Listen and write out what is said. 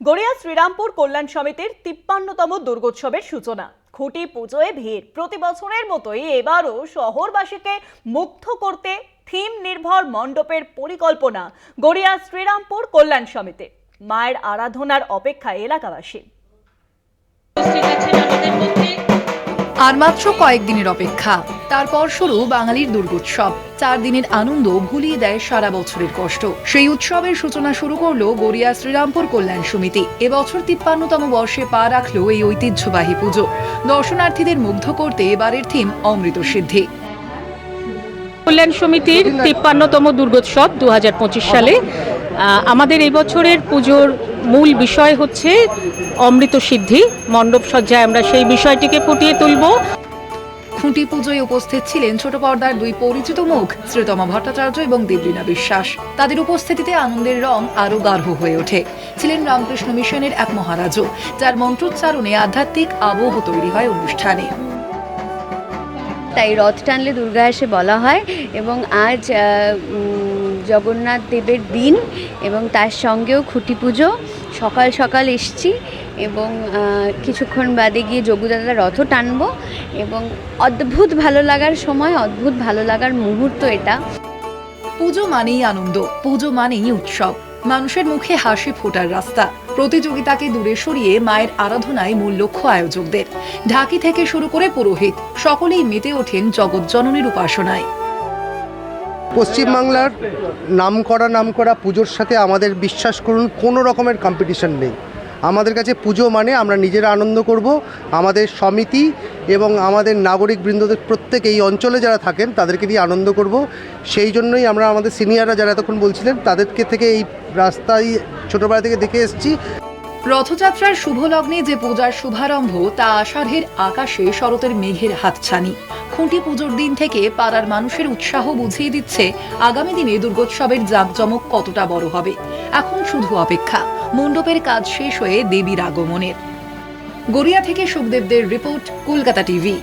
গড়িয়া শ্রীরামপুর কল্যাণ সমিতির তিপ্পান্নতম দুর্গোৎসবের সূচনা। খুঁটি পুজোয় ভিড়। প্রতি বছরের মতোই এবারও শহরবাসীকে মুগ্ধ করতে থিম নির্ভর মণ্ডপের পরিকল্পনা গড়িয়া শ্রীরামপুর কল্যাণ সমিতি। মায়ের আরাধনার অপেক্ষায় এলাকাবাসী। আর মাত্র কয়েকদিনের অপেক্ষা। তারপর শুরু বাঙালির দুর্গোৎসব। চার দিনের আনন্দ ভুলিয়ে দেয় সারা বছরের কষ্ট। সেই উৎসবের সূচনা শুরু করল গড়িয়া শ্রীরামপুর কল্যাণ সমিতি। এবছর তিপ্পান্নতম বর্ষে পা রাখল এই ঐতিহ্যবাহী পুজো। দর্শনার্থীদের মুগ্ধ করতে এবারের থিম অমৃত সিদ্ধি। কল্যাণ সমিতির তিপ্পান্নতম দুর্গোৎসব দুহাজার পঁচিশ সালে। আহ, আমাদের এই বছরের পুজোর মূল বিষয় হচ্ছে অমৃত সিদ্ধি। মণ্ডপ সজ্জায় আমরা সেই বিষয়টিকে ফুটিয়ে তুলব। খুঁটি পুজোয় উপস্থিত ছিলেন ছোট পর্দার দুই পরিচিত মুখ শ্রীতমা ভট্টাচার্য এবং দেবলীনা বিশ্বাস। তাদের উপস্থিতিতে আনন্দের রং আরও গাঢ় হয়ে ওঠে। ছিলেন রামকৃষ্ণ মিশনের এক মহারাজও যার মন্ত্রোচ্চারণে আধ্যাত্মিক আবহ তৈরি হয় অনুষ্ঠানে। তাই রথ টানলে দুর্গা এসে বলা হয় এবং আজ আহ, জগন্নাথ দেবের দিন এবং তার সঙ্গেও খুঁটি পুজো। সকাল সকাল এসছি এবং কিছুক্ষণ বাদে গিয়ে যোগুদাদা রথও টানবো এবং অদ্ভুত ভালো লাগার সময়, অদ্ভুত ভালো লাগার মুহূর্ত এটা। পুজো মানেই আনন্দ, পুজো মানেই উৎসব। মানুষের মুখে হাসি ফোটার রাস্তা। প্রতিযোগিতাকে দূরে সরিয়ে মায়ের আরাধনায় মূল লক্ষ্য আয়োজকদের। ঢাকি থেকে শুরু করে পুরোহিত, সকলেই মেতে ওঠেন জগৎ জগৎজননীর উপাসনায়। পশ্চিমবাংলার নামকরা নামকরা পুজোর সাথে আমাদের বিশ্বাস করুন, কোনো রকমের কম্পিটিশন নেই। আমাদের কাছে পুজো মানে আমরা নিজেরা আনন্দ করব, আমাদের সমিতি এবং আমাদের নাগরিক বৃন্দদের প্রত্যেক এই অঞ্চলে যারা থাকেন, তাদেরকে নিয়ে আনন্দ করব। সেই জন্যই আমরা আমাদের সিনিয়ররা যারা এতক্ষণ বলছিলেন, তাদেরকে থেকে এই রাস্তায় ছোটোবেলা থেকে দেখে এসেছি। রথযাত্রার শুভ লগ্নে যে পূজার শুভারম্ভ, তা আষাঢ়ের আকাশে শরতের মেঘের হাতছানি। খুঁটি পুজোর দিন থেকে পাড়ার মানুষের উৎসাহ বুঝিয়ে দিচ্ছে আগামী দিনে দুর্গোৎসবের জাঁকজমক কতটা বড় হবে। এখন শুধু অপেক্ষা, মণ্ডপের কাজ শেষ হয়ে দেবীর আগমনের। গড়িয়া থেকে সুখদেবদের রিপোর্ট, কলকাতা টিভি।